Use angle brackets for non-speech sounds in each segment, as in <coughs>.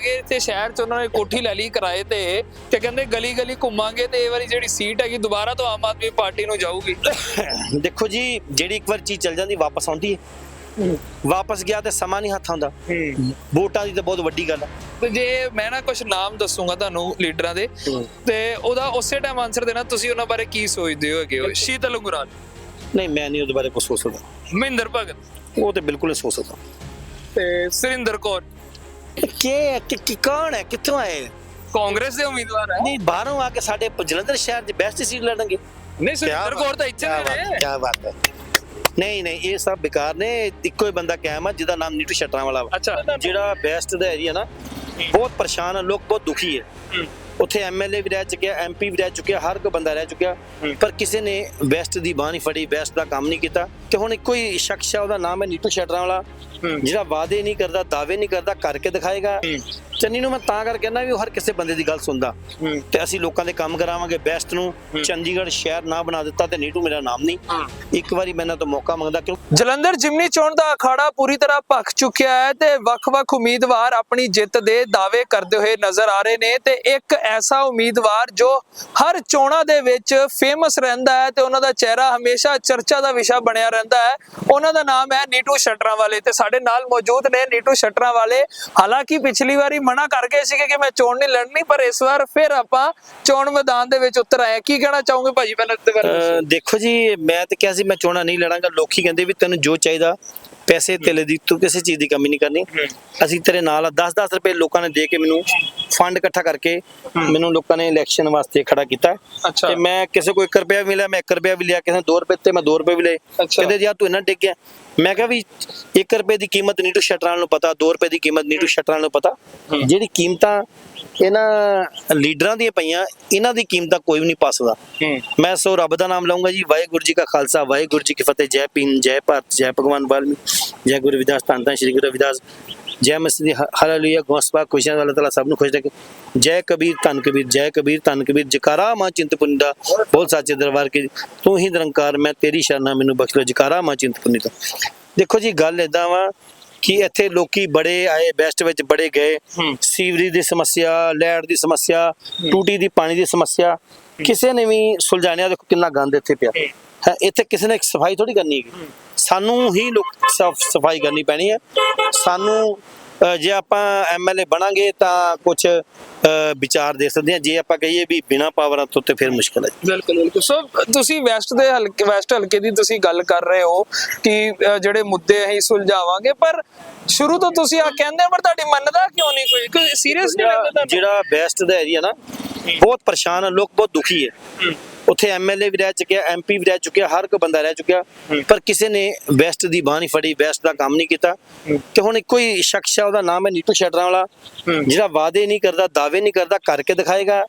ਗਏ ਤੇ ਸ਼ਹਿਰ ਚ ਉਹਨਾਂ ਨੇ ਕੋਠੀ ਲੈ ਲਈ ਕਿਰਾਏ ਤੇ ਤੇ ਕਹਿੰਦੇ ਗਲੀ ਗਲੀ ਘੁੰਮਾਂਗੇ ਤੇ ਇਹ ਵਾਰੀ ਜਿਹੜੀ ਸੀਟ ਹੈਗੀ ਦੁਬਾਰਾ ਤੋਂ ਆਮ ਆਦਮੀ ਪਾਰਟੀ ਨੂੰ ਜਾਊਗੀ। <coughs> ਦੇਖੋ ਜੀ ਜਿਹੜੀ ਇੱਕ ਵਾਰ ਚੀਜ਼ ਚੱਲ ਜਾਂਦੀ ਵਾਪਸ ਆਉਂਦੀ ਹੈ। ਵਾਪਸ ਗਿਆ ਤੇ ਸਮਾਂ ਨਹੀਂ ਹੱਥ ਆਉਂਦਾ। ਵੋਟਾਂ ਦੀ ਤਾਂ ਬਹੁਤ ਵੱਡੀ ਗੱਲ ਹੈ। ਤੇ ਜੇ ਮੈਂ ਨਾ ਕੁਝ ਨਾਮ ਦੱਸੂਗਾ ਤੁਹਾਨੂੰ ਲੀਡਰਾਂ ਦੇ ਤੇ ਉਹਦਾ ਉਸੇ ਟਾਈਮ ਆਨਸਰ ਦੇਣਾ ਤੁਸੀਂ ਉਹਨਾਂ ਬਾਰੇ ਕੀ ਸੋਚਦੇ ਹੋ ਹੈਗੇ ਹੋ ਸ਼ੀਤਲ ਉਂਗਰਾਲ। ਨਹੀਂ ਮੈਂ ਨਹੀਂ ਉਹਦੇ ਬਾਰੇ ਕੁਝ ਸੋਚ ਸਕਦਾ। ਮਹਿੰਦਰ ਭਗਤ। ਉਹ ਤੇ ਬਿਲਕੁਲ ਨਹੀਂ ਸੋਚ ਸਕਦਾ। ਤੇ ਸੁਰਿੰਦਰ ਕੌਰ। ਕੀ ਕਿ ਕਿ ਕੌਣ ਹੈ? ਕਿੱਥੋਂ ਆਏ ਕਾਂਗਰਸ ਦੇ ਉਮੀਦਵਾਰ ਹੈ। ਨਹੀਂ ਬਾਹਰੋਂ ਆ ਕੇ ਸਾਡੇ ਪ- ਜਲੰਧਰ ਸ਼ਹਿਰ ਦੇ ਬੈਸਟ ਸੀਟ ਲੜਨਗੇ। ਨਹੀਂ ਸੁਰਿੰਦਰ ਕੌਰ ਤਾਂ ਇੱਥੇ ਨੇ। ਕੀ ਬਾਤ ਹੈ। ਨਹੀਂ ਨਹੀਂ ਇਹ ਸਭ ਬੇਕਾਰ ਨੇ। ਇੱਕੋ ਹੀ ਬੰਦਾ ਕਾਇਮ ਆ ਜਿਹਦਾ ਨਾਮ ਨੀਟੂ ਸ਼ਟਰਾਂ ਵਾਲਾ ਵਾ। ਅੱਛਾ। ਜਿਹੜਾ ਬੈਸਟ ਦਾ ਏਰੀਆ ਨਾ ਬਹੁਤ ਪਰੇਸ਼ਾਨ ਆ ਲੋਕ ਬਹੁਤ ਦੁਖੀ ਹੈ। ਉੱਥੇ ਐਮਐਲਏ ਵੀ ਰਹਿ ਚੁੱਕਿਆ ਐਮਪੀ ਵੀ ਰਹਿ ਚੁੱਕਿਆ ਹਰ ਕੋਈ ਬੰਦਾ ਰਹਿ ਚੁੱਕਿਆ। ਪਰ ਕਿਸੇ ਨੇ ਵੈਸਟ ਦੀ ਬਾਹ ਨਹੀਂ ਫੜੀ ਵੈਸਟ ਦਾ ਕੰਮ ਨਹੀਂ ਕੀਤਾ। ਤੇ ਹੁਣ ਇੱਕੋ ਹੀ ਸ਼ਖਸ ਆ ਉਹਦਾ ਨਾਮ ਹੈ ਨੀਟੂ ਸ਼ਟਰਾਂ ਵਾਲਾ। ਜਿਹੜਾ ਵਾਅਦੇ ਨਹੀਂ ਕਰਦਾ ਦਾਅਵੇ ਨਹੀਂ ਕਰਦਾ ਕਰਕੇ ਦਿਖਾਏਗਾ। ਚੰਨੀ ਨੂੰ ਮੈਂ ਤਾਂ ਕਰਕੇ ਕਹਿੰਦਾ ਵੀ ਉਹ ਹਰ ਕਿਸੇ ਬੰਦੇ ਦੀ ਗੱਲ ਸੁਣਦਾ। ਤੇ ਅਸੀਂ ਲੋਕਾਂ ਦੇ ਕੰਮ ਕਰਾਵਾਂਗੇ ਬੈਸਟ ਨੂੰ। ਚੰਡੀਗੜ੍ਹ ਸ਼ਹਿਰ ਨਾ ਬਣਾ ਦਿੱਤਾ ਤੇ ਨੀਟੂ ਮੇਰਾ ਨਾਮ ਨਹੀਂ। ਇੱਕ ਵਾਰੀ ਮੈਂ ਇਹਨਾਂ ਤੋਂ ਮੌਕਾ ਮੰਗਦਾ ਕਿਉਂ? ਜਲੰਧਰ ਜਿਮਨੀ ਚੋਣ ਦਾ ਅਖਾੜਾ ਪੂਰੀ ਤਰ੍ਹਾਂ ਭਖ ਚੁੱਕਿਆ ਹੈ ਤੇ ਵੱਖ-ਵੱਖ ਉਮੀਦਵਾਰ ਆਪਣੀ ਜਿੱਤ ਦੇ ਦਾਅਵੇ ਕਰਦੇ ਹੋਏ ਨਜ਼ਰ ਆ ਰਹੇ ਨੇ ਤੇ ਇੱਕ ਐਸਾ ਉਮੀਦਵਾਰ ਜੋ ਹਰ ਚੋਣਾਂ ਦੇ ਵਿੱਚ ਫੇਮਸ ਰਹਿੰਦਾ ਹੈ ਤੇ ਉਹਨਾਂ ਦਾ ਚਿਹਰਾ ਹਮੇਸ਼ਾ ਚਰਚਾ ਦਾ ਵਿਸ਼ਾ ਬਣਿਆ ਰਹਿੰਦਾ ਹੈ। ਉਹਨਾਂ ਦਾ ਨਾਮ ਹੈ ਨੀਟੂ ਸ਼ਟਰਾਂ ਵਾਲੇ ਤੇ ਸਾਡੇ ਨਾਲ ਮੌਜੂਦ ਨੇ ਨੀਟੂ ਸ਼ਟਰਾਂ ਵਾਲੇ। ਹਾਲਾਂਕਿ ਪਿਛਲੀ ਵਾਰੀ ਮਨਾ ਕਰ ਗਏ ਸੀਗੇ ਕਿ ਮੈਂ ਚੋਣ ਨਹੀਂ ਲੜਨੀ, ਪਰ ਇਸ ਵਾਰ ਫਿਰ ਆਪਾਂ ਚੋਣ ਮੈਦਾਨ ਦੇ ਵਿੱਚ ਉਤਰ ਆਏ। ਕੀ ਕਹਿਣਾ ਚਾਹੋਗੇ ਭਾਜੀ ਪਹਿਲਾਂ ਇਸ ਦੇਖੋ ਜੀ, ਮੈਂ ਤਾਂ ਕਿਹਾ ਸੀ ਮੈਂ ਚੋਣਾਂ ਨਹੀਂ ਲੜਾਂਗਾ। ਲੋਕੀ ਕਹਿੰਦੇ ਵੀ ਤੈਨੂੰ ਜੋ ਚਾਹੀਦਾ ਪੈਸੇ ਤੇਲੇ ਦੀ ਤੂੰ ਕਿਸੇ ਚੀਜ਼ ਦੀ ਕਮੀ ਨਹੀਂ ਕਰਨੀ। ਅਸੀਂ ਤੇਰੇ ਨਾਲ ਆ। 10-10 ਰੁਪਏ ਲੋਕਾਂ ਨੇ ਦੇ ਕੇ ਮੈਨੂੰ ਫੰਡ ਇਕੱਠਾ ਕਰਕੇ ਮੈਨੂੰ ਲੋਕਾਂ ਨੇ ਇਲੈਕਸ਼ਨ ਵਾਸਤੇ ਖੜਾ ਕੀਤਾ। ਤੇ ਮੈਂ ਕਿਸੇ ਕੋ 1 ਰੁਪਿਆ ਵੀ ਮਿਲਿਆ ਮੈਂ 1 ਰੁਪਿਆ ਵੀ ਲਿਆ ਕਿਸੇ ਨੇ 2 ਰੁਪਏ ਤੇ ਮੈਂ 2 ਰੁਪਏ ਵੀ ਲਏ। ਕਹਿੰਦੇ ਯਾਰ ਤੂੰ ਇੰਨਾ ਡਿੱਗ ਗਿਆ। ਮੈਂ ਕਿਹਾ ਵੀ 1 ਰੁਪਏ ਦੀ ਕੀਮਤ ਨੀਟੂ ਸ਼ਟਰਾਂ ਨੂੰ ਪਤਾ 2 ਰੁਪਏ ਦੀ ਕੀਮਤ ਨੀਟੂ ਸ਼ਟਰਾਂ ਨੂੰ ਪਤਾ। ਜਿਹੜੀ ਕੀਮਤਾਂ ਇਹਨਾਂ ਲੀਡਰਾਂ ਦੀਆਂ ਪਈਆਂ ਇਹਨਾਂ ਦੀ ਕੀਮਤਾਂ ਕੋਈ ਵੀ ਨਹੀਂ ਪਾ ਸਕਦਾ। ਮੈਂ ਸੋ ਰੱਬ ਦਾ ਨਾਮ ਲਵਾਂਗਾ ਜੀ ਵਾਹਿਗੁਰੂ ਜੀ ਕਾ ਖਾਲਸਾ ਵਾਹਿਗੁਰੂ ਜੀ ਕੀ ਫਤਿਹ ਜੈ ਭੀਮ ਜੈ ਭਾਰਤ ਜੈ ਭਗਵਾਨ ਵਾਲਮੀ ਜੈ ਗੁਰੂ ਰਵਿਦਾਸ ਧੰਨ ਧੰਨ ਸ਼੍ਰੀ ਗੁਰੂ ਰਵਿਦਾਸ ਜੈ ਮਸੀਹ ਹਾਲੇਲੂਇਆ ਗੋਸਪਾ ਖੁਸ਼ੀਆਂ ਵਾਲਾ ਤਾਲਾ ਸਭ ਨੂੰ ਖੁਸ਼ ਰੱਖੇ। ਜੈ ਕਬੀਰ ਧੰਨ ਕਬੀਰ ਜੈ ਕਬੀਰ ਧੰਨ ਕਬੀਰ ਜਕਾਰਾ ਮਾਂ ਦਾ ਬੋਲ ਸਾਚੇ ਦਰਬਾਰ ਕੀ ਤੂੰ ਹੀ ਨਿਰੰਕਾਰ ਮੈਂ ਤੇਰੀ ਸ਼ਰਨਾ ਮੈਨੂੰ ਬਖਸ਼ ਲੋ ਜਕਾਰਾ ਮਾਂ ਚਿੰਤਪੁਰਨੀ ਦਾ ਦੇਖੋ ਜੀ ਗੱਲ ਏਦਾਂ ਵਾ ਕਿ ਇੱਥੇ ਲੋਕੀ ਬੜੇ ਆਏ ਬੈਸਟ ਵਿੱਚ ਬੜੇ ਗਏ। ਸੀਵਰੀ ਦੀ ਸਮੱਸਿਆ ਲੈਟ ਦੀ ਸਮੱਸਿਆ ਟੂਟੀ ਦੀ ਪਾਣੀ ਦੀ ਸਮੱਸਿਆ। ਕਿਸੇ ਨੇ ਵੀ ਸੁਲਝਾਣਿਆ ਦੇਖੋ ਕਿੰਨਾ ਗੰਦ ਇੱਥੇ ਪਿਆ। ਹੈ। ਇੱਥੇ ਕਿਸੇ ਨੇ ਸਫ਼ਾਈ ਥੋੜੀ ਕਰਨੀ ਹੈਗੀ। ਸਾਨੂੰ ਹੀ ਲੋਕ ਸਾਫ਼ ਸਫ਼ਾਈ ਕਰਨੀ ਪੈਣੀ ਹੈ। ਸਾਨੂੰ ਜੇ ਆਪਾਂ ਐਮਐਲਏ ਬਣਾਂਗੇ ਤਾਂ ਕੁਝ ਵਿਚਾਰ ਦੇ ਸਕਦੇ ਹਾਂ। ਜੇ ਆਪਾਂ ਕਹੀਏ ਵੀ ਬਿਨਾ ਪਾਵਰਾਂ ਤੋਂ ਤੇ ਫਿਰ ਮੁਸ਼ਕਲ ਹੈ। ਬਿਲਕੁਲ ਬਿਲਕੁਲ। ਸੋ ਤੁਸੀਂ ਵੈਸਟ ਦੇ ਹਲਕੇ ਵੈਸਟ ਹਲਕੇ ਦੀ ਤੁਸੀਂ ਗੱਲ ਕਰ ਰਹੇ ਹੋ ਕਿ ਜਿਹੜੇ ਮੁੱਦੇ ਅਸੀਂ ਸੁਲਝਾਵਾਂਗੇ ਪਰ ਸ਼ੁਰੂ ਤੋਂ ਤੁਸੀਂ ਆ ਕਹਿੰਦੇ ਹੋ, ਪਰ ਤੁਹਾਡੀ ਮੰਨਦਾ ਕਿਉਂ ਨਹੀਂ ਕੋਈ? ਕੋਈ ਸੀਰੀਅਸ ਨਹੀਂ ਲੈਂਦਾ ਜਿਹੜਾ ਜਿਹੜਾ ਬੈਸਟ ਦਾ ਏਰੀਆ ਨਾ ਬਹੁਤ ਪਰੇਸ਼ਾਨ ਆ ਲੋਕ ਬਹੁਤ ਦੁਖੀ ਹੈ। ਉੱਥੇ ਐਮਐਲਏ ਵੀ ਰਹਿ ਚੁੱਕਿਆ ਐਮਪੀ ਵੀ ਰਹਿ ਚੁੱਕਿਆ ਹਰ ਕੋਈ ਬੰਦਾ ਰਹਿ ਚੁੱਕਿਆ। ਪਰ ਕਿਸੇ ਨੇ ਵੈਸਟ ਦੀ ਬਾਹ ਨਹੀਂ ਫੜੀ ਵੈਸਟ ਦਾ ਕੰਮ ਨਹੀਂ ਕੀਤਾ। ਤੇ ਹੁਣ ਇੱਕੋ ਹੀ ਸ਼ਖਸ ਆ ਉਹਦਾ ਨਾਮ ਹੈ ਨੀਟੂ ਸ਼ਟਰਾਂ ਵਾਲਾ। ਜਿਹੜਾ ਵਾਅਦੇ ਨਹੀਂ ਕਰਦਾ ਦਾਅਵੇ ਨਹੀਂ ਕਰਦਾ ਕਰਕੇ ਦਿਖਾਏਗਾ।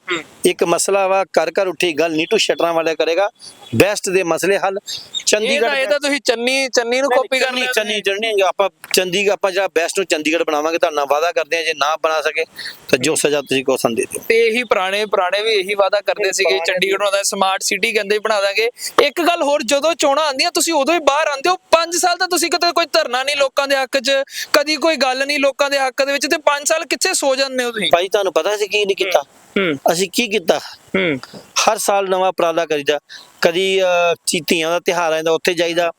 ਇੱਕ ਮਸਲਾ ਵਾ ਕਰ ਕਰ ਉੱਠੀ ਗੱਲ ਨੀਟੂ ਸ਼ਟਰਾਂ ਵਾਲਾ ਕਰੇਗਾ। ਬੈਸਟ ਦੇ ਮਸਲੇ ਹੱਲ। ਚੰਡੀਗੜ੍ਹ ਇਹ ਤਾਂ ਤੁਸੀਂ ਚੰਨੀ ਚੰਨੀ ਨੂੰ ਕਾਪੀ ਕਰ ਚੰਨੀ ਚੰਨੀ ਆਪਾਂ ਚੰਡੀਗੜ੍ਹ ਆਪਾਂ ਜਿਹੜਾ ਬੈਸਟ ਨੂੰ ਚੰਡੀਗੜ੍ਹ ਬਣਾਵਾਂਗੇ ਤਾਂ ਨਾ ਵਾਅਦਾ ਕਰਦੇ ਆ ਜੇ ਨਾ ਬਣਾ ਸਕੇ ਤਾਂ ਜੋ ਸਜ਼ਾ ਤੁਸੀਂ ਕੋ ਸੰਦੇ ਦਿਓ। ਤੇ ਇਹੀ ਪੁਰਾਣੇ ਪੁਰਾਣੇ ਵੀ ਇਹੀ ਵਾਅਦਾ ਕਰਦੇ ਸੀਗੇ ਚੰਡੀਗੜ੍ਹ ਨੂੰ ਦਾ ਸਮਾਰਟ ਸਿਟੀ ਕਹਿੰਦੇ ਬਣਾ ਦਾਂਗੇ। ਇੱਕ ਗੱਲ ਹੋਰ ਜਦੋਂ ਚੋਣਾਂ ਆਉਂਦੀਆਂ ਤੁਸੀਂ ਉਦੋਂ ਹੀ ਬਾਹਰ ਆਉਂਦੇ ਹੋ। 5 ਸਾਲ ਤਾਂ ਤੁਸੀਂ ਕਦੇ ਕੋਈ ਧਰਨਾ ਨਹੀਂ ਲੋਕਾਂ ਦੇ ਹੱਕ 'ਚ ਕਦੀ ਕੋਈ ਗੱਲ ਨਹੀਂ ਲੋਕਾਂ ਦੇ ਹੱਕ ਦੇ ਵਿੱਚ ਤੇ 5 ਸਾਲ ਕਿੱਥੇ ਸੋ ਜਾਂਦੇ ਹੋ ਤੁਸੀਂ? ਭਾਈ ਤੁਹਾਨੂੰ ਪਤਾ ਸੀ ਕੀ ਨਹੀਂ ਕੀਤਾ? ਹੂੰ। ਅਸੀਂ ਕੀ ਕੀਤਾ? ਹੂੰ। ਹਰ ਸਾਲ ਨਵਾਂ ਉਪਰਾਲਾ ਕਰੀਦਾ। ਕਦੀ ਚੀਤੀਆਂ ਦਾ ਤਿਹਾਰ ਆਉਂਦਾ ਉੱਥੇ ਜਾਈਦਾ।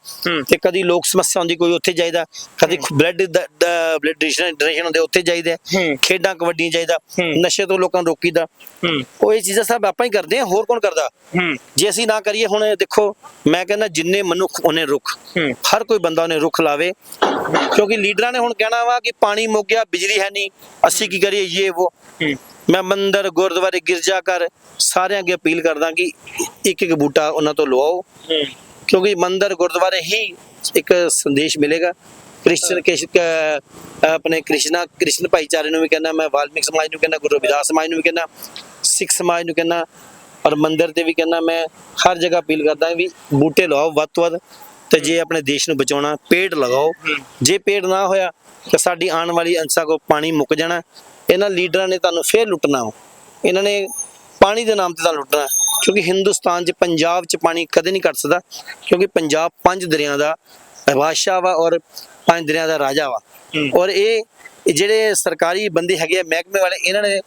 ਤੇ ਕਦੀ ਲੋਕ ਸਮੱਸਿਆ ਹੁੰਦੀ ਕੋਈ ਉੱਥੇ ਜਾਈਦਾ। ਕਦੀ ਬਲੱਡ ਬਲੱਡ ਡੋਨੇਸ਼ਨ ਹੁੰਦੇ ਉੱਥੇ ਜਾਈਦਾ। ਖੇਡਾਂ ਕਬੱਡੀਆਂ ਜਾਈਦਾ। ਨਸ਼ੇ ਤੋਂ ਲੋਕਾਂ ਨੂੰ ਰੋਕੀਦਾ। ਉਹ ਇਹ ਚੀਜ਼ਾਂ ਸਭ ਆਪਾਂ ਹੀ ਕਰਦੇ ਹਾਂ ਹੋਰ ਕੌਣ ਕਰਦਾ? ਜੇ ਅਸੀਂ ਨਾ ਕਰੀਏ ਹੁਣ ਦੇਖੋ ਮੈਂ ਕਹਿੰਦਾ ਜਿੰਨੇ ਮਨੁੱਖ ਉਹਨੇ ਰੁੱਖ। ਹਰ ਕੋਈ ਬੰਦਾ ਉਹਨੇ ਰੁੱਖ ਲਾਵੇ। ਕਿਉਂਕਿ ਲੀਡਰਾਂ ਨੇ ਹੁਣ ਕਹਿਣਾ ਵਾ ਕਿ ਪਾਣੀ ਮੁੱਕ ਗਿਆ ਬਿਜਲੀ ਹੈ ਨਹੀਂ। ਅਸੀਂ ਕੀ ਕਰੀਏ ਇਹ ਉਹ। ਮੈਂ ਮੰਦਰ ਗੁਰਦੁਆਰੇ ਗਿਰਜਾ ਘਰ ਸਾਰਿਆਂ ਅੱਗੇ ਅਪੀਲ ਕਰਦਾ ਕਿ ਇੱਕ ਇੱਕ ਬੂਟਾ ਉਹਨਾਂ ਤੋਂ ਲਵਾਓ। ਕਿਉਂਕਿ ਮੰਦਰ ਗੁਰਦੁਆਰੇ ਹੀ ਇੱਕ ਸੰਦੇਸ਼ ਮਿਲੇਗਾ। ਕ੍ਰਿਸਚਨ ਕਿਸ਼ ਕ- ਆਪਣੇ ਕ੍ਰਿਸ਼ਨਾ ਕ੍ਰਿਸ਼ਨ ਭਾਈਚਾਰੇ ਨੂੰ ਵੀ ਕਹਿੰਦਾ ਮੈਂ ਵਾਲਮੀਕ ਸਮਾਜ ਨੂੰ ਕਹਿੰਦਾ ਗੁਰੂ ਰਵਿਦਾਸ ਸਮਾਜ ਨੂੰ ਵੀ ਕਹਿੰਦਾ ਸਿੱਖ ਸਮਾਜ ਨੂੰ ਕਹਿੰਦਾ ਔਰ ਮੰਦਰ ਤੇ ਵੀ ਕਹਿੰਦਾ ਮੈਂ ਹਰ ਜਗ੍ਹਾ ਅਪੀਲ ਕਰਦਾ ਵੀ ਬੂਟੇ ਲਵਾਓ ਵੱਧ ਤੋਂ ਵੱਧ ਤੇ ਜੇ ਆਪਣੇ ਦੇਸ਼ ਨੂੰ ਬਚਾਉਣਾ ਪੇੜ ਲਗਾਓ। ਜੇ ਪੇੜ ਨਾ ਹੋਇਆ ਤਾਂ ਸਾਡੀ ਆਉਣ ਵਾਲੀ ਅੰਸ਼ਾਂ ਕੋ ਪਾਣੀ ਮੁੱਕ ਜਾਣਾ। ਇਹਨਾਂ ਲੀਡਰਾਂ ਨੇ ਤੁਹਾਨੂੰ ਫੇਰ ਲੁੱਟਣਾ। ਇਹਨਾਂ ਨੇ ਪਾਣੀ ਦੇ ਨਾਮ ਤੇ ਤਾਂ ਲੁੱਟਣਾ। ਕਿਉਂਕਿ ਹਿੰਦੁਸਤਾਨ 'ਚ ਪੰਜਾਬ 'ਚ ਪਾਣੀ ਕਦੇ ਨਹੀਂ ਘਟ ਸਕਦਾ। ਕਿਉਂਕਿ ਪੰਜਾਬ ਪੰਜ ਦਰਿਆ ਦਾ ਬਾਦਸ਼ਾਹ ਵਾ ਔਰ ਪੰਜ ਦਰਿਆ ਦਾ ਰਾਜਾ ਵਾ। ਔਰ ਇਹ ਜਿਹੜੇ ਸਰਕਾਰੀ ਬੰਦੇ ਹੈਗੇ ਆ ਮਹਿਕਮੇ ਵਾਲੇ ਇਹਨਾਂ ਨੇ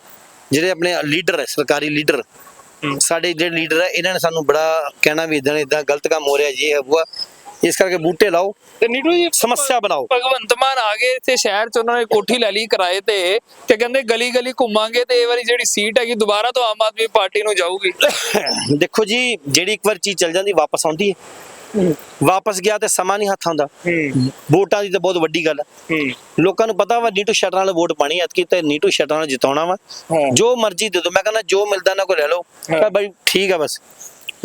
ਜਿਹੜੇ ਆਪਣੇ ਲੀਡਰ ਹੈ ਸਰਕਾਰੀ ਲੀਡਰ ਸਾਡੇ ਜਿਹੜੇ ਲੀਡਰ ਹੈ ਇਹਨਾਂ ਨੇ ਸਾਨੂੰ ਬੜਾ ਕਹਿਣਾ ਵੀ ਇਦਾਂ ਇਦਾਂ ਗਲਤ ਕੰਮ ਹੋ ਰਿਹਾ ਜੀ ਇਹ ਇਸ ਕਰਕੇ ਬੂਟੇ ਲਾਓ। ਤੇ ਨੀਟੂ ਜੀ ਸਮੱਸਿਆ ਬਣਾਓ। ਭਗਵੰਤ ਮਾਨ ਆ ਗਏ ਇੱਥੇ ਸ਼ਹਿਰ ਚ ਉਹਨਾਂ ਨੇ ਕੋਠੀ ਲੈ ਲਈ ਕਿਰਾਏ ਤੇ ਤੇ ਕਹਿੰਦੇ ਗਲੀ ਗਲੀ ਘੁੰਮਾਂਗੇ ਤੇ ਇਹ ਵਾਰੀ ਜਿਹੜੀ ਸੀਟ ਹੈਗੀ ਦੁਬਾਰਾ ਤੋਂ ਆਮ ਆਦਮੀ ਪਾਰਟੀ ਨੂੰ ਜਾਊਗੀ। ਦੇਖੋ ਜੀ ਜਿਹੜੀ ਇੱਕ ਵਾਰ ਚੀਜ਼ ਚੱਲ ਜਾਂਦੀ ਵਾਪਸ ਆਉਂਦੀ ਹੈ। ਵਾਪਸ ਗਿਆ ਤੇ ਸਮਾਂ ਨਹੀਂ ਹੱਥ ਆਉਂਦਾ। ਹੂੰ। ਵੋਟਾਂ ਦੀ ਤਾਂ ਬਹੁਤ ਵੱਡੀ ਗੱਲ ਹੈ। ਲੋਕਾਂ ਨੂੰ ਪਤਾ ਵਾ ਨੀਟੂ ਸ਼ਟਰਾਂ ਨਾਲ ਵੋਟ ਪਾਣੀ ਐਤਕੀ ਤੇ ਨੀਟੂ ਸ਼ਟਰਾਂ ਨਾਲ ਜਿਤਾਉਣਾ ਵਾ। ਜੋ ਮਰਜ਼ੀ ਦੇ ਦਿਓ ਮੈਂ ਕਹਿੰਦਾ ਜੋ ਮਿਲਦਾ ਨਾ ਕੋ ਲੈ ਲਓ। ਬਾਈ ਠੀਕ ਆ ਬਸ।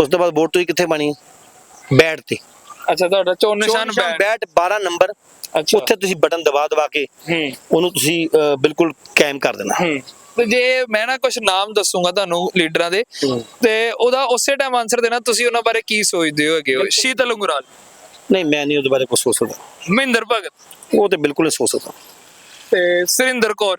ਉਸ ਤੋਂ ਬਾਅਦ ਵੋਟ ਤੁਸੀਂ ਕਿੱਥੇ ਪਾਣੀ ਬੈਟ ਤੇ। ਅੱਛਾ ਤੁਹਾਡਾ ਚੋਣ ਨਿਸ਼ਾਨ ਬੈਟ 12 ਨੰਬਰ। ਅੱਛਾ। ਉੱਥੇ ਤੁਸੀਂ ਬਟਨ ਦਬਾ ਦਬਾ ਕੇ ਹੂੰ। ਉਹਨੂੰ ਤੁਸੀਂ ਬਿਲਕੁਲ ਕਾਇਮ ਕਰ ਦੇਣਾ। ਹੂੰ। ਤੇ ਜੇ ਮੈਂ ਨਾ ਕੁਝ ਨਾਮ ਦੱਸੂਗਾ ਤੁਹਾਨੂੰ ਲੀਡਰਾਂ ਦੇ। ਤੇ ਉਹਦਾ ਉਸੇ ਟਾਈਮ ਆਨਸਰ ਦੇਣਾ ਤੁਸੀਂ ਉਹਨਾਂ ਬਾਰੇ ਕੀ ਸੋਚਦੇ ਹੋ ਹੈਗੇ ਸ਼ੀਤਲ ਅੰਗੁਰਾਲ ਨਹੀਂ ਮੈਂ ਨਹੀਂ ਉਹਦੇ ਬਾਰੇ ਕੁਝ ਸੋਚ ਸਕਦਾ। ਮਹਿੰਦਰ ਭਗਤ। ਉਹ ਤੇ ਬਿਲਕੁਲ ਨਹੀਂ ਸੋਚ ਸਕਦਾ। ਤੇ ਸੁਰਿੰਦਰ ਕੌਰ।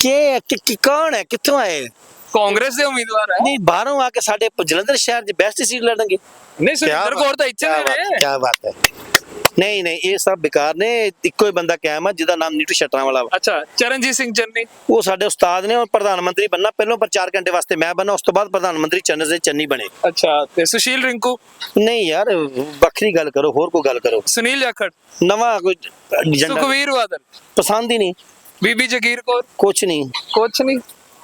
ਕਿ- ਕੌਣ ਹੈ? ਕਿੱਥੋਂ ਆਏ? ਕਾਂਗਰਸ ਦੇ ਉਮੀਦਵਾਰ ਹੈ ਨਹੀਂ ਬਾਹਰੋਂ ਆ ਕੇ ਸਾਡੇ ਜਲੰਧਰ ਸ਼ਹਿਰ 'ਚ ਬੈਸਟ ਸੀਟ ਲੜਨਗੇ। ਨਹੀਂ ਸੁਰਿੰਦਰ ਕੌਰ ਤਾਂ ਇੱਥੇ ਨੇ। ਕੀ ਬਾਤ ਹੈ। ਨਹੀਂ ਨਹੀਂ ਇਹ ਸਭ ਬੇਕਾਰ ਨੇ ਇੱਕੋ ਹੀ ਬੰਦਾ ਕਾਇਮ ਆ ਜਿਹਦਾ ਨਾਮ ਨੀਟੂ ਸ਼ਟਰਾਂ ਵਾਲਾ ਵਾ। ਅੱਛਾ ਚਰਨਜੀਤ ਸਿੰਘ ਚੰਨੀ। ਉਹ ਸਾਡੇ ਉਸਤਾਦ ਨੇ ਉਹ ਪ੍ਰਧਾਨ ਮੰਤਰੀ ਬੰਨਾ ਪਹਿਲਾਂ ਪਰ 4 ਘੰਟੇ ਵਾਸਤੇ ਮੈਂ ਬੰਨਾ ਉਸ ਤੋਂ ਬਾਅਦ ਪ੍ਰਧਾਨ ਮੰਤਰੀ ਚੰਨ ਦੇ ਚੰਨੀ ਬਣੇ। ਅੱਛਾ ਤੇ ਸੁਸ਼ੀਲ ਰਿੰਕੂ? ਨਹੀਂ ਯਾਰ ਵੱਖਰੀ ਗੱਲ ਕਰੋ ਹੋਰ ਕੋਈ ਗੱਲ ਕਰੋ। ਸੁਨੀਲ ਜਾਖੜ? ਨਵਾਂ ਕੋਈ ਸੁਖਵੀਰ ਬਾਦਲ? ਪਸੰਦ ਹੀ ਨਹੀਂ। ਬੀਬੀ ਜਗੀਰ ਕੌਰ? ਕੁਛ ਨਹੀਂ। ਕੁਛ ਨਹੀਂ।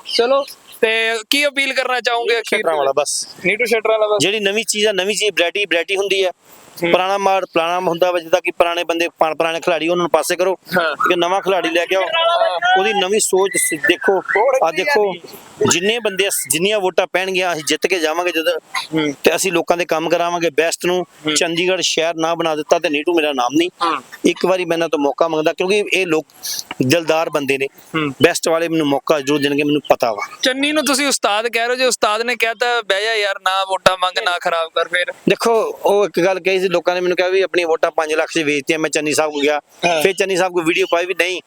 ਚਲੋ ਤੇ ਕੀ ਅਪੀਲ ਕਰਨਾ ਚਾਹੋਗੇ ਅਖੀਰ ਸ਼ਟਰਾਂ ਵਾਲਾ ਬਸ। ਨੀਟੂ ਸ਼ਟਰ ਵਾਲਾ ਬਸ। ਜਿਹੜੀ ਨਵੀਂ ਚੀਜ਼ ਆ ਨਵੀਂ ਚੀਜ਼ ਵੈਰਾਈਟੀ ਵੈਰਾਈਟੀ ਹੁੰਦੀ ਹੈ ਪੁਰਾਣਾ ਮਾਰ ਪੁਰਾਣਾ ਹੁੰਦਾ ਵਾ ਜਿੱਦਾਂ ਕਿ ਪੁਰਾਣੇ ਬੰਦੇ ਪੁਰਾ- ਪੁਰਾਣੇ ਖਿਡਾਰੀ ਉਹਨਾਂ ਨੂੰ ਪਾਸੇ ਕਰੋ। ਹਾਂ। ਕਿ ਨਵਾਂ ਖਿਡਾਰੀ ਲੈ ਕੇ ਆਓ। ਉਹਦੀ ਨਵੀਂ ਸੋਚ ਸ- ਦੇਖੋ। ਆ ਦੇਖੋ ਜਿੰਨੇ ਬੰਦੇ ਜਿੰਨੀਆਂ ਵੋਟਾਂ ਪੈਣਗੀਆਂ ਅਸੀਂ ਜਿੱਤ ਕੇ ਜਾਵਾਂਗੇ ਜਦੋਂ ਤੇ ਅਸੀਂ ਲੋਕਾਂ ਦੇ ਕੰਮ ਕਰਾਵਾਂਗੇ ਬੈਸਟ ਨੂੰ। ਚੰਡੀਗੜ੍ਹ ਸ਼ਹਿਰ ਨਾ ਬਣਾ ਦਿੱਤਾ ਤੇ ਨੀਟੂ ਮੇਰਾ ਨਾਮ ਨਹੀਂ। ਇੱਕ ਵਾਰੀ ਮੈਂ ਇਹਨਾਂ ਤੋਂ ਮੌਕਾ ਮੰਗਦਾ ਕਿਉਂਕਿ ਇਹ ਲੋਕ ਦਿਲਦਾਰ ਬੰਦੇ ਨੇ। ਬੈਸਟ ਵਾਲੇ ਮੈਨੂੰ ਮੌਕਾ ਜ਼ਰੂਰ ਦੇਣਗੇ ਮੈਨੂੰ ਪਤਾ ਵਾ। ਚੰਨੀ ਨੂੰ ਤੁਸੀਂ ਉਸਤਾਦ ਕਹਿ ਰਹੇ ਹੋ ਜੇ ਉਸਤਾਦ ਨੇ ਕਹਿਤਾ ਬਹਿ ਜਾ ਯਾਰ ਨਾ ਵੋਟਾਂ ਮੰਗ ਨਾ ਖਰਾਬ ਕਰ ਫਿਰ। ਦੇਖੋ ਉਹ ਇੱਕ ਗੱਲ ਕਹੀ ਸੀ ਲੋਕਾਂ ਨੇ ਮੈਨੂੰ ਕਿਹਾ ਵੀ ਆਪਣੀ ਵੋਟਾਂ 5 ਲੱਖ 'ਚ ਵੇਚਤੀਆਂ ਮੈਂ ਚੰਨੀ ਸਾਹਿਬ ਕੋਲ ਗਿਆ। ਫਿਰ ਚੰਨੀ ਸਾਹਿਬ ਕੋ ਵੀਡੀਓ ਪਾਈ ਵੀ ਨਹੀਂ।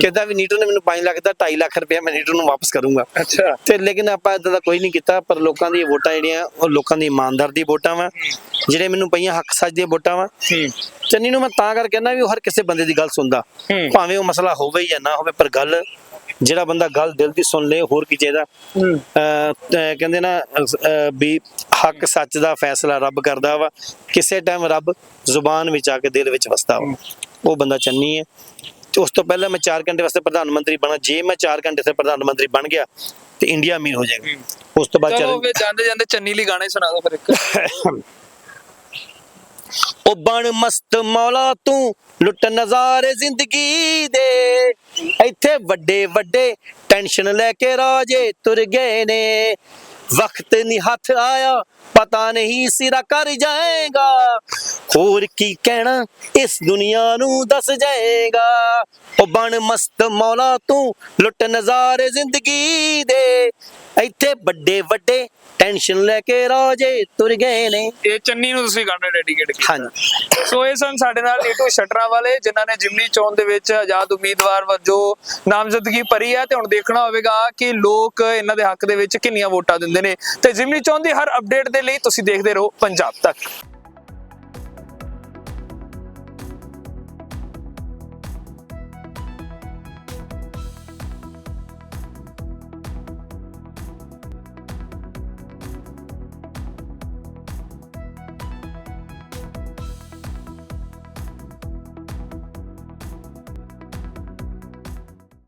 ਕਹਿੰਦਾ ਵੀ ਨੀਟੂ ਨੇ ਮੈਨੂੰ 5 ਲੱਖ ਦਾ 2.5 ਲੱਖ ਰੁਪਇਆ ਮੈਂ ਨੀਟੂ ਨੂੰ ਵਾਪਸ ਕਰੂੰਗਾ। ਅੱਛਾ। ਤੇ ਲੇਕਿਨ ਆਪਾਂ ਇਦਾਂ ਦਾ ਕੋਈ ਨਹੀਂ ਕੀਤਾ ਪਰ ਲੋਕਾਂ ਦੀ ਵੋਟਾਂ ਜਿਹੜੀਆਂ ਉਹ ਲੋਕਾਂ ਦੀ ਇਮਾਨਦਾਰ ਦੀ ਵੋਟਾਂ ਵਾ ਜਿਹੜੇ ਮੈਨੂੰ ਪਈਆਂ ਹੱਕ ਸੱਚ ਦੀਆਂ ਵੋਟਾਂ ਵਾ। ਚੰਨੀ ਨੂੰ ਮੈਂ ਤਾਂ ਕਰਕੇ ਕਹਿੰਦਾ ਵੀ ਉਹ ਹਰ ਕਿਸੇ ਬੰਦੇ ਦੀ ਗੱਲ ਸੁਣਦਾ। ਭਾਵੇਂ ਉਹ ਮਸਲਾ ਹੋਵੇ ਜਾਂ ਨਾ ਹੋਵੇ ਪਰ ਗੱਲ ਜਿਹੜਾ ਬੰਦਾ ਗੱਲ ਦਿਲ ਦੀ ਸੁਣ ਲੇ ਹੋਰ ਕੀ ਚਾਹੀਦਾ? ਕਹਿੰਦੇ ਨਾ ਵੀ ਹੱਕ ਸੱਚ ਦਾ ਫੈਸਲਾ ਰੱਬ ਕਰਦਾ ਵਾ। ਕਿਸੇ ਟਾਈਮ ਰੱਬ ਜ਼ੁਬਾਨ ਵਿੱਚ ਆ ਕੇ ਦਿਲ ਵਿੱਚ ਵਸਦਾ ਵਾ। ਉਹ ਬੰਦਾ ਚੰਨੀ ਹੈ ਤੇ ਉਸ ਤੋਂ ਪਹਿਲਾਂ ਮੈਂ 4 ਘੰਟੇ ਵਾਸਤੇ ਪ੍ਰਧਾਨ ਮੰਤਰੀ ਬਣਾ। ਜੇ ਮੈਂ 4 ਘੰਟੇ ਤੇ ਪ੍ਰਧਾਨ ਮੰਤਰੀ ਬਣ ਗਿਆ ਤੇ ਇੰਡੀਆ ਅਮੀਰ ਹੋ ਜਾਏਗਾ। ਉਸ ਤੋਂ ਬਾਅਦ ਚਲੋ ਜਾਂਦੇ ਜਾਂਦੇ ਚੰਨੀ ਲਈ ਗਾਣੇ ਸੁਣਾ ਦਿਓ ਫਿਰ ਇੱਕ। <laughs> ਉਹ ਬਣ ਮਸਤ ਮੌਲਾ ਤੂੰ, ਲੁੱਟ ਨਜ਼ਾਰੇ ਜ਼ਿੰਦਗੀ ਦੇ। ਇੱਥੇ ਵੱਡੇ ਵੱਡੇ ਟੈਨਸ਼ਨ ਲੈ ਕੇ ਰਾਜੇ ਤੁਰ ਗਏ ਨੇ। ਵਕਤ ਨਹੀਂ ਹੱਥ ਆਇਆ, ਪਤਾ ਨਹੀਂ ਸਿਰਾ ਕਰ ਜਾਏਗਾ। ਹੋਰ ਕੀ ਕਹਿਣਾ, ਇਸ ਦੁਨੀਆ ਨੂੰ ਦੱਸ ਜਾਏਗਾ। ਉਹ ਬਣ ਮਸਤ ਮੌਲਾ ਤੂੰ, ਲੁੱਟ ਨਜ਼ਾਰੇ ਜ਼ਿੰਦਗੀ ਦੇ। ਇੱਥੇ ਵੱਡੇ ਵੱਡੇ ਟੈਨਸ਼ਨ ਲੈ ਕੇ ਰਾਜੇ ਤੁਰ ਗਏ ਨੇ। ਇਹ ਚੰਨੀ ਨੂੰ ਤੁਸੀਂ ਗਾਣੇ ਡੈਡੀਕੇਟ ਕੀਤਾ। ਹਾਂਜੀ। ਸੋ ਇਹ ਸਨ ਸਾਡੇ ਨਾਲ ਨੀਟੂ ਸ਼ਟਰਾਂ ਵਾਲੇ ਜਿਨ੍ਹਾਂ ਨੇ ਜਿਮਨੀ ਚੋਣ ਦੇ ਵਿੱਚ ਆਜ਼ਾਦ ਉਮੀਦਵਾਰ ਵਜੋਂ ਨਾਮਜ਼ਦਗੀ ਭਰੀ ਹੈ ਤੇ ਹੁਣ ਦੇਖਣਾ ਹੋਵੇਗਾ ਕਿ ਲੋਕ ਇਹਨਾਂ ਦੇ ਹੱਕ ਦੇ ਵਿੱਚ ਕਿੰਨੀਆਂ ਵੋਟਾਂ ਦਿੰਦੇ ਨੇ। ਤੇ ਜਿਮਨੀ ਚੋਣ ਦੀ ਹਰ ਅਪਡੇਟ ਦੇ ਲਈ ਤੁਸੀਂ ਦੇਖਦੇ ਰਹੋ ਪੰਜਾਬ ਤੱਕ।